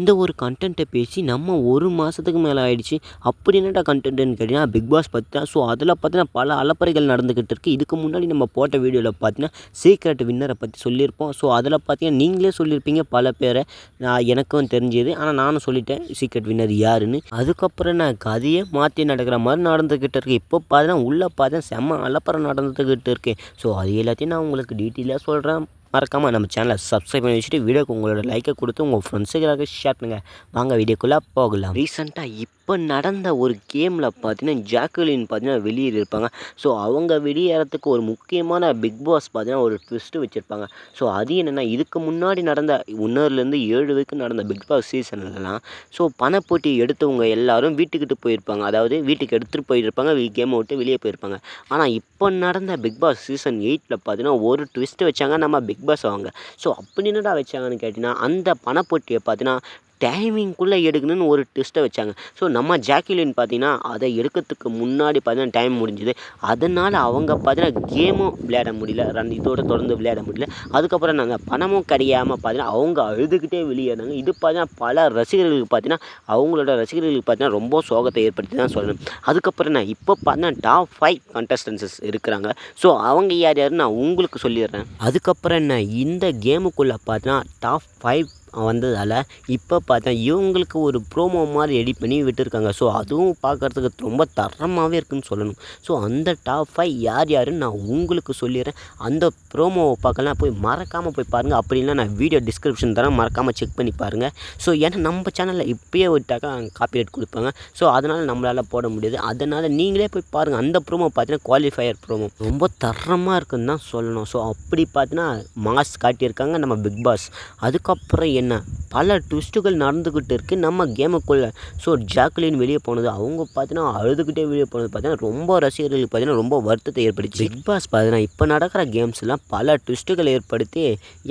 இந்த ஒரு கண்டென்ட்டை பேசி நம்ம ஒரு மாதத்துக்கு மேலே ஆயிடுச்சு. அப்படி என்னடா கண்டென்ட்னு கேட்டிங்கன்னா பிக் பாஸ் பற்றி ஸோ அதில் பார்த்தீங்கன்னா பல அலப்பறைகள் நடந்துக்கிட்டு இருக்குது இதுக்கு முன்னாடி நம்ம போட்ட வீடியோவில் பார்த்தீங்கன்னா சீக்ரெட் வின்னரை பற்றி சொல்லியிருப்போம். ஸோ அதில் பார்த்தீங்கன்னா நீங்களே சொல்லியிருப்பீங்க பல பேரை. நான் எனக்கும் தெரிஞ்சது. ஆனால் நானும் சொல்லிட்டேன் சீக்ரெட் வின்னர் யாருன்னு. அதுக்கப்புறம் நான் கதையே மாற்றி நடக்கிற மாதிரி நடந்துக்கிட்டு இருக்கு. இப்போ பார்த்தீங்கன்னா உள்ளே பார்த்தா செம்ம அலப்பறை நடந்துக்கிட்டு இருக்கேன் ஸோ அது எல்லாத்தையும் நான் உங்களுக்கு டீட்டெயிலாக சொல்கிறேன் மறக்காமல் நம்ம சேனலை சப்ஸ்கிரைப் பண்ணி வச்சுட்டு வீடியோக்கு உங்களோட லைக்கை கொடுத்து உங்கள் ஃப்ரெண்ட்ஸுக்காக ஷேர் பண்ணுங்கள் வாங்க வீடியோக்குள்ளே போகலாம். ரீசெண்டாக இப்போ நடந்த ஒரு கேமில் பார்த்தீங்கன்னா ஜாக்குலின் பார்த்தீங்கன்னா வெளியேறி இருப்பாங்க. ஸோ அவங்க வெளியேறதுக்கு ஒரு முக்கியமான பிக் பாஸ் பார்த்தீங்கன்னா ஒரு ட்விஸ்ட்டு வச்சுருப்பாங்க. ஸோ அது என்னென்னா இதுக்கு முன்னாடி நடந்த ஒன்றுலேருந்து ஏழு வரைக்கும் நடந்த பிக் பாஸ் சீசன்லலாம் ஸோ பணப்போட்டி எடுத்தவங்க எல்லாரும் வீட்டுக்கிட்டு போயிருப்பாங்க. அதாவது வீட்டுக்கு எடுத்துகிட்டு போயிருப்பாங்க கேமை விட்டு வெளியே போயிருப்பாங்க. ஆனால் இப்போ நடந்த பிக் பாஸ் சீசன் எயிட்டில் பார்த்தீங்கன்னா ஒரு ட்விஸ்ட்டு வச்சாங்க. நம்ம பிக் பாஸ் அவங்க ஸோ அப்படி என்னடா வச்சாங்கன்னு கேட்டிங்கன்னா அந்த பணப்போட்டியை பார்த்தீங்கன்னா டைமிங்குள்ளே எடுக்கணும்னு ஒரு டெஸ்ட்டை வச்சாங்க. ஸோ நம்ம ஜாக்கிலின் பார்த்தீங்கன்னா அதை எடுக்கிறதுக்கு முன்னாடி பார்த்தீங்கன்னா டைம் முடிஞ்சுது. அதனால் அவங்க பார்த்தீங்கன்னா கேமும் விளையாட முடியல. ரன் இதோட தொடர்ந்து விளையாட முடியல. அதுக்கப்புறம் நாங்கள் பணமும் கிடையாமல் பார்த்தீங்கன்னா அவங்க அழுதுகிட்டே வெளியேறாங்க இது பார்த்தீங்கன்னா பல ரசிகர்களுக்கு பார்த்தீங்கன்னா அவங்களோட ரசிகர்களுக்கு பார்த்தீங்கன்னா ரொம்ப சோகத்தை ஏற்படுத்தி தான் சொல்லணும். அதுக்கப்புறம் நான் இப்போ பார்த்தீங்கன்னா டாப் ஃபைவ் கண்டஸ்டன்சஸ் இருக்கிறாங்க. ஸோ அவங்க யார் யாருன்னு நான் உங்களுக்கு சொல்லிடுறேன். அதுக்கப்புறம் என்ன இந்த கேமுக்குள்ளே பார்த்தீங்கன்னா டாப் ஃபைவ் வந்ததால் இப்போ பார்த்தா இவங்களுக்கு ஒரு ப்ரோமோ மாதிரி எடிட் பண்ணி விட்டுருக்காங்க. ஸோ அதுவும் பார்க்குறதுக்கு ரொம்ப தரமாகவே இருக்குன்னு சொல்லணும். ஸோ அந்த டாப் ஃபைவ் யார் யாருன்னு நான் உங்களுக்கு சொல்லிடுறேன். அந்த ப்ரோமோவை பார்க்கலாம். போய் மறக்காமல் போய் பாருங்கள் அப்படின்னா நான் வீடியோ டிஸ்கிரிப்ஷன் தரேன். மறக்காமல் செக் பண்ணி பாருங்கள் ஸோ ஏன்னா நம்ம சேனலில் இப்போயே விட்டாக்கா காப்பிரைட் கொடுப்பாங்க. ஸோ அதனால் நம்மளால் போட முடியாது. அதனால் நீங்களே போய் பாருங்கள் அந்த ப்ரோமோ பார்த்தீங்கன்னா குவாலிஃபயர் ப்ரோமோ ரொம்ப தரமாக இருக்குன்னு தான் சொல்லணும். ஸோ அப்படி பார்த்தீங்கன்னா மாஸ் காட்டியிருக்காங்க நம்ம பிக் பாஸ் அதுக்கப்புறம் என்ன பல ட்விஸ்ட்டுகள் நடந்துக்கிட்டு இருக்குது நம்ம கேமுக்குள்ளே ஸோ ஜாக்லின் வெளியே போனது அவங்க பார்த்தீங்கன்னா அழுதுகிட்டே வெளியே போனது பார்த்தீங்கன்னா ரொம்ப ரசிகர்களுக்கு பார்த்தீங்கன்னா ரொம்ப வருத்தத்தை ஏற்படுத்தி பிக் பாஸ் பார்த்தீங்கன்னா இப்போ நடக்கிற கேம்ஸ்லாம் பல ட்விஸ்ட்டுகள் ஏற்படுத்தி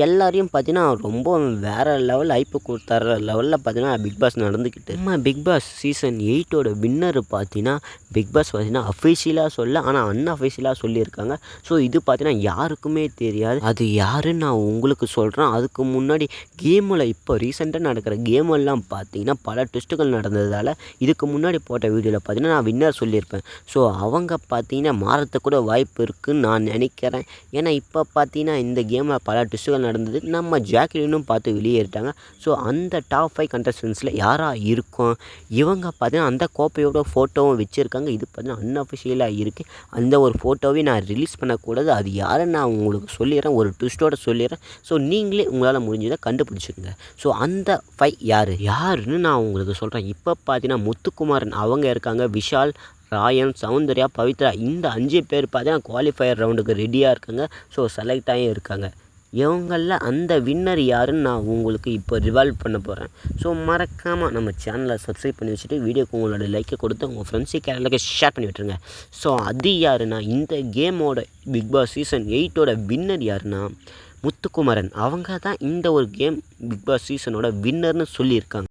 எல்லாரையும் பார்த்தீங்கன்னா ரொம்ப வேறு லெவல் ஐப்பு கொடுத்தர லெவலில் பார்த்தீங்கன்னா பிக் பாஸ் நடந்துக்கிட்டு நம்ம பிக் பாஸ் சீசன் எயிட்டோட வின்னர் பார்த்தீங்கன்னா பிக் பாஸ் பார்த்தீங்கன்னா அஃபிஷியலாக சொல்ல ஆனால் அன்அஃபிஷியலாக சொல்லியிருக்காங்க. ஸோ இது பார்த்தீங்கன்னா யாருக்குமே தெரியாது. அது யாருன்னு நான் உங்களுக்கு சொல்கிறேன் அதுக்கு முன்னாடி கேமில் இப்போ ரீசெண்டாக நடக்கிற கேமெல்லாம் பார்த்தீங்கன்னா பல டெஸ்ட்டுகள் நடந்ததால் இதுக்கு முன்னாடி போட்ட வீடியோவில் பார்த்தீங்கன்னா நான் வின்னர் சொல்லியிருப்பேன். ஸோ அவங்க பார்த்தீங்கன்னா மாறத்துக்கு கூட வாய்ப்பு இருக்குதுன்னு நான் நினைக்கிறேன். ஏன்னா இப்போ பார்த்தீங்கன்னா இந்த கேமில் பல டெஸ்ட்டுகள் நடந்தது. நம்ம ஜாக்லினும் பார்த்து வெளியேறிட்டாங்க. ஸோ அந்த டாப் ஃபைவ் கண்டஸ்டன்ஸில் யாராக இருக்கும்? இவங்க பார்த்தீங்கன்னா அந்த கோப்பையோட ஃபோட்டோவும் வச்சுருக்காங்க. இது பார்த்தீங்கன்னா அன்அஃபிஷியலாக இருக்குது அந்த ஒரு ஃபோட்டோவையும் நான் ரிலீஸ் பண்ணக்கூடாது. அது யாரை நான் உங்களுக்கு சொல்லிடுறேன். ஒரு ட்விஸ்ட்டோட சொல்லிடுறேன். ஸோ நீங்களே உங்களால் முடிஞ்சதை கண்டுபிடிச்சிருங்க ஸோ அந்த ஃபை யார்? யாருன்னு நான் உங்களுக்கு சொல்கிறேன் இப்போ பார்த்தீங்கன்னா முத்துக்குமாரன் அவங்க இருக்காங்க. விஷால் ராயன் சௌந்தர்யா பவித்ரா இந்த அஞ்சு பேர் பார்த்தீங்கன்னா குவாலிஃபயர் ரவுண்டுக்கு ரெடியாக இருக்காங்க. ஸோ செலக்ட் ஆகியும் இருக்காங்க. இவங்களில் அந்த வின்னர் யாருன்னு நான் உங்களுக்கு இப்போ ரிவால்வ் பண்ண போகிறேன் ஸோ மறக்காமல் நம்ம சேனலை சப்ஸ்கிரைப் பண்ணி வச்சுட்டு வீடியோக்கு உங்களோட லைக்கை கொடுத்து உங்கள் ஃப்ரெண்ட்ஸுக்கு எல்லாருக்கும் ஷேர் பண்ணி விட்டுருங்க. ஸோ அது யாருன்னா இந்த கேமோட பிக் பாஸ் சீசன் எயிட்டோட வின்னர் யாருன்னா முத்துக்குமரன். அவங்க தான் இந்த ஒரு கேம் பிக் பாஸ் சீசனோட வின்னர்னு சொல்லியிருக்காங்க.